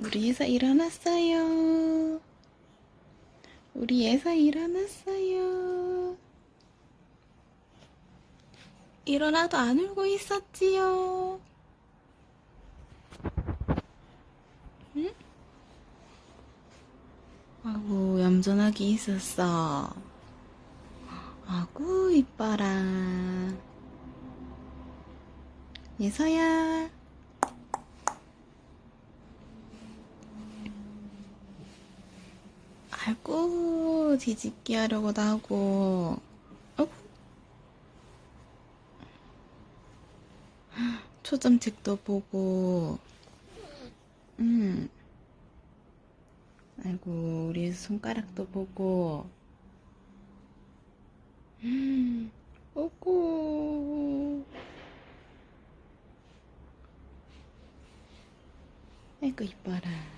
우리 예서 일어났어요. 우리 예서 일어났어요. 일어나도 안 울고 있었지요. 응? 아구, 얌전하게 있었어. 아구, 이뻐라. 예서야. 아이고, 뒤집기 하려고도 하고. 어? 초점책도 보고. 음. 아이고, 우리 손가락도 보고. 음. 오고. 아이고, 이뻐라.